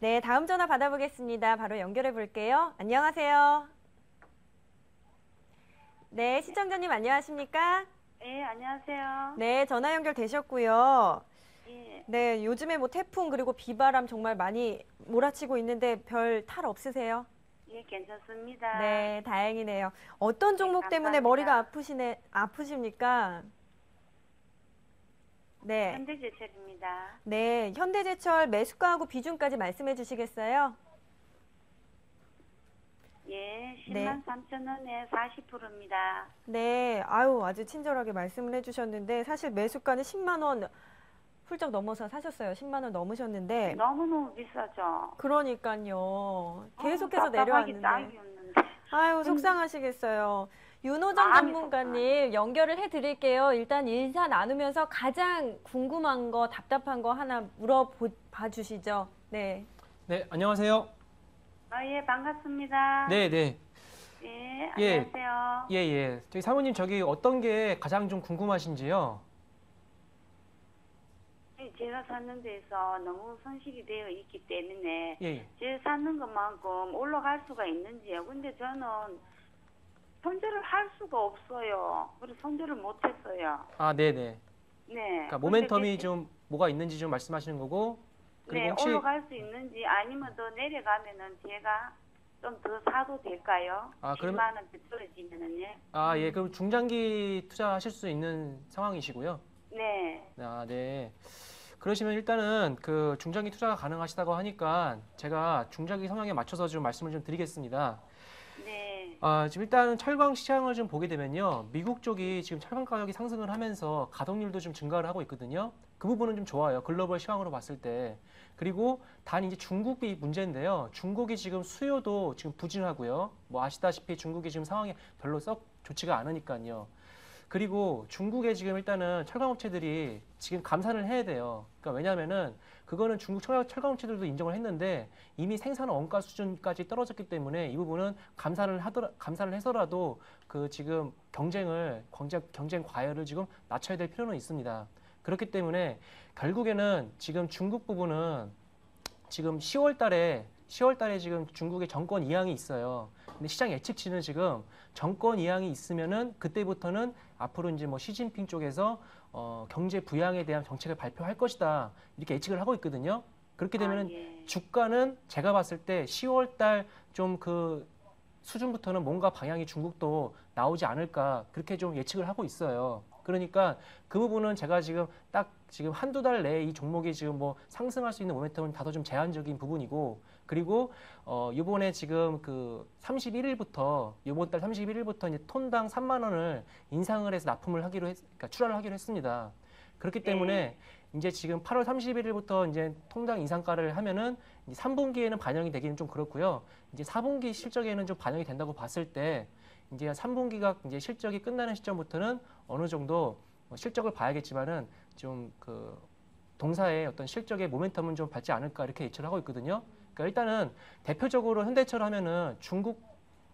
네, 다음 전화 받아보겠습니다. 바로 연결해 볼게요. 안녕하세요. 네, 시청자님 안녕하십니까? 예, 안녕하세요. 네, 전화 연결 되셨고요. 예, 네, 요즘에 뭐 태풍 그리고 비바람 정말 많이 몰아치고 있는데 별 탈 없으세요? 예, 괜찮습니다. 네, 다행이네요. 어떤 종목 때문에 감사합니다. 머리가 아프시네 아프십니까? 네. 현대제철입니다. 네, 현대제철 매수가하고 비중까지 말씀해 주시겠어요? 예, 네. 10만 3천 원에 40%입니다. 네, 아유, 아주 친절하게 말씀을 해주셨는데, 사실 매수가는 10만 원 훌쩍 넘어서 사셨어요. 10만 원 넘으셨는데, 너무너무 비싸죠. 그러니까요. 계속해서 어, 내려왔는데. 아유, 속상하시겠어요. 윤호정 전문가님 연결을 해드릴게요. 일단 인사 나누면서 가장 궁금한 거, 답답한 거 하나 물어봐 주시죠. 네. 네, 안녕하세요. 아, 예, 반갑습니다. 네, 네. 예, 예. 안녕하세요. 예, 예. 저기 사모님 저기 어떤 게 가장 좀 궁금하신지요? 예, 제가 사는 데서 너무 손실이 되어 있기 때문에 예, 예. 제가 사는 것만큼 올라갈 수가 있는지요. 근데 저는 손절을 할 수가 없어요. 그래서 손절을 못했어요. 아, 네, 네. 네. 그러니까 모멘텀이 그- 좀 뭐가 있는지 좀 말씀하시는 거고 그리고 네, 혹시 올라갈 수 있는지 아니면 더 내려가면은 제가 좀 더 사도 될까요? 아, 그러면- 10만 원대 떨어지면은요. 아, 예. 그럼 중장기 투자하실 수 있는 상황이시고요. 네. 아, 네. 그러시면 일단은 그 중장기 투자가 가능하시다고 하니까 제가 중장기 성향에 맞춰서 좀 말씀을 좀 드리겠습니다. 네. 아, 지금 일단은 철강 시장을 좀 보게 되면요. 미국 쪽이 지금 철강 가격이 상승을 하면서 가동률도 좀 증가를 하고 있거든요. 그 부분은 좀 좋아요. 글로벌 시황으로 봤을 때. 그리고 단 이제 중국이 문제인데요. 중국이 지금 수요도 지금 부진하고요. 뭐 아시다시피 중국이 지금 상황이 별로 썩 좋지가 않으니까요. 그리고 중국에 지금 일단은 철강업체들이 지금 감산을 해야 돼요. 그러니까 왜냐하면은 그거는 중국 철- 철강업체들도 인정을 했는데 이미 생산 원가 수준까지 떨어졌기 때문에 이 부분은 감산을 하더라 감산을 해서라도 그 지금 경쟁을 경쟁 경쟁 과열을 지금 낮춰야 될 필요는 있습니다. 그렇기 때문에 결국에는 지금 중국 부분은 지금 10월 달에 10월 달에 지금 중국의 정권 이양이 있어요. 근데 시장 예측치는 지금 정권 이양이 있으면은 그때부터는 앞으로 이제 뭐 시진핑 쪽에서 어, 경제 부양에 대한 정책을 발표할 것이다. 이렇게 예측을 하고 있거든요. 그렇게 되면은 아, 예. 주가는 제가 봤을 때 10월 달좀 그 수준부터는 뭔가 방향이 중국도 나오지 않을까 그렇게 좀 예측을 하고 있어요. 그러니까 그 부분은 제가 지금 딱 지금 한두 달 내에 이 종목이 지금 뭐 상승할 수 있는 모멘텀은 다소 좀 제한적인 부분이고 그리고 어 이번에 지금 그 31일부터 이번 달 31일부터 이제 톤당 3만 원을 인상을 해서 납품을 하기로 했, 그러니까 출하를 하기로 했습니다. 그렇기 때문에 이제 지금 8월 31일부터 이제 통장 인상가를 하면은 이제 3분기에는 반영이 되기는 좀 그렇고요. 이제 4분기 실적에는 좀 반영이 된다고 봤을 때 이제 3분기가 이제 실적이 끝나는 시점부터는 어느 정도 뭐 실적을 봐야겠지만은 좀 그 동사의 어떤 실적의 모멘텀은 좀 받지 않을까 이렇게 예측을 하고 있거든요. 그러니까 일단은 대표적으로 현대철 하면은 중국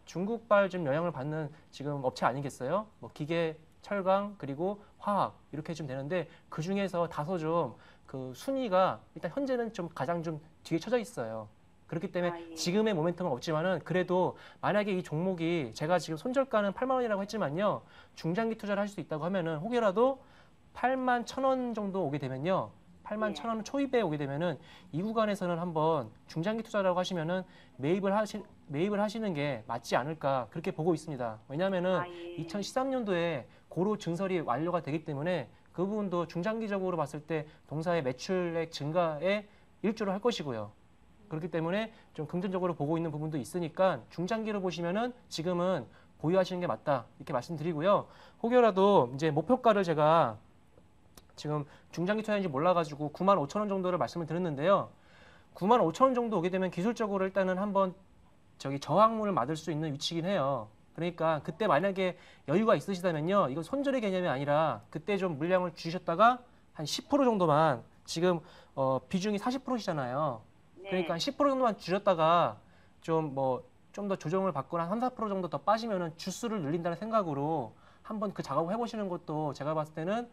중국발 좀 영향을 받는 지금 업체 아니겠어요? 뭐 기계, 철강 그리고 화학 이렇게 좀 되는데 그 중에서 다소 좀 그 순위가 일단 현재는 좀 가장 좀 뒤에 쳐져 있어요. 그렇기 때문에 아, 예. 지금의 모멘텀은 없지만은 그래도 만약에 이 종목이 제가 지금 손절가는 8만 원이라고 했지만요 중장기 투자를 할 수 있다고 하면은 혹여라도 8만 1천 원 정도 오게 되면요 8만 예. 1천 원 초입에 오게 되면은 이 구간에서는 한번 중장기 투자라고 하시면은 매입을 하시 매입을 하시는 게 맞지 않을까 그렇게 보고 있습니다. 왜냐하면은 아, 예. 2013년도에 고로 증설이 완료가 되기 때문에 그 부분도 중장기적으로 봤을 때 동사의 매출액 증가에 일조를 할 것이고요. 그렇기 때문에 좀 긍정적으로 보고 있는 부분도 있으니까 중장기로 보시면은 지금은 보유하시는 게 맞다 이렇게 말씀드리고요. 혹여라도 이제 목표가를 제가 지금 중장기 투자인지 몰라가지고 9만 5천 원 정도를 말씀을 드렸는데요. 9만 5천 원 정도 오게 되면 기술적으로 일단은 한번 저기 저항물을 맞을 수 있는 위치긴 해요. 그러니까 그때 만약에 여유가 있으시다면요. 이건 손절의 개념이 아니라 그때 좀 물량을 주셨다가 한 10% 정도만 지금 어, 비중이 40%시잖아요. 네. 그러니까 10% 정도만 주셨다가 좀 뭐 좀 더 조정을 받거나 3, 4% 정도 더 빠지면은 주수를 늘린다는 생각으로 한번 그 작업을 해보시는 것도 제가 봤을 때는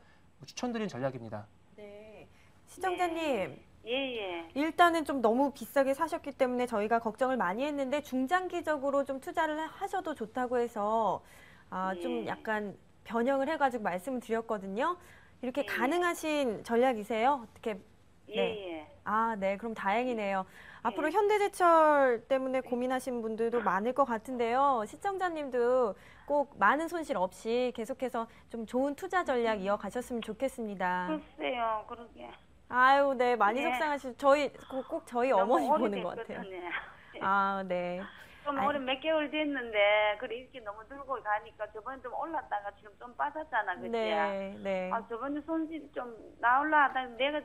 추천드리는 전략입니다. 네. 시청자님, 예, 예. 일단은 좀 너무 비싸게 사셨기 때문에 저희가 걱정을 많이 했는데 중장기적으로 좀 투자를 하셔도 좋다고 해서 아, 좀 예. 약간 변형을 해가지고 말씀을 드렸거든요. 이렇게 예. 가능하신 전략이세요? 어떻게? 예, 네. 예. 아, 네. 그럼 다행이네요. 앞으로 예. 현대제철 때문에 고민하시는 분들도 많을 것 같은데요. 시청자님도 꼭 많은 손실 없이 계속해서 좀 좋은 투자 전략 이어가셨으면 좋겠습니다. 글쎄요, 그러게. 아유, 네. 많이 네. 속상하시 저희 꼭, 꼭 저희 어머니 보는 것 같아요. 아, 네. 좀. 오래 몇 개월 됐는데 그래 이렇게 너무 들고 가니까 저번에 좀 올랐다가 지금 좀 빠졌잖아, 그치? 네, 네. 아 저번에 손실 좀 나올라 하다가 내가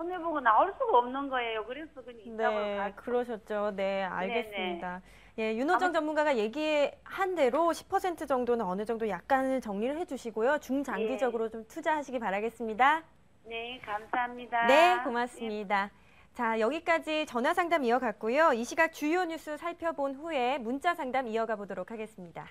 손해보고 나올 수가 없는 거예요. 그래서 그냥 네, 가. 그러셨죠. 네, 알겠습니다. 예, 윤호정 전문가가 얘기한 대로 10% 정도는 어느 정도 약간을 정리를 해주시고요. 중장기적으로 좀 투자하시기 바라겠습니다. 네, 감사합니다. 네, 고맙습니다. 자, 여기까지 전화 상담 이어갔고요. 이 시각 주요 뉴스 살펴본 후에 문자 상담 이어가 보도록 하겠습니다.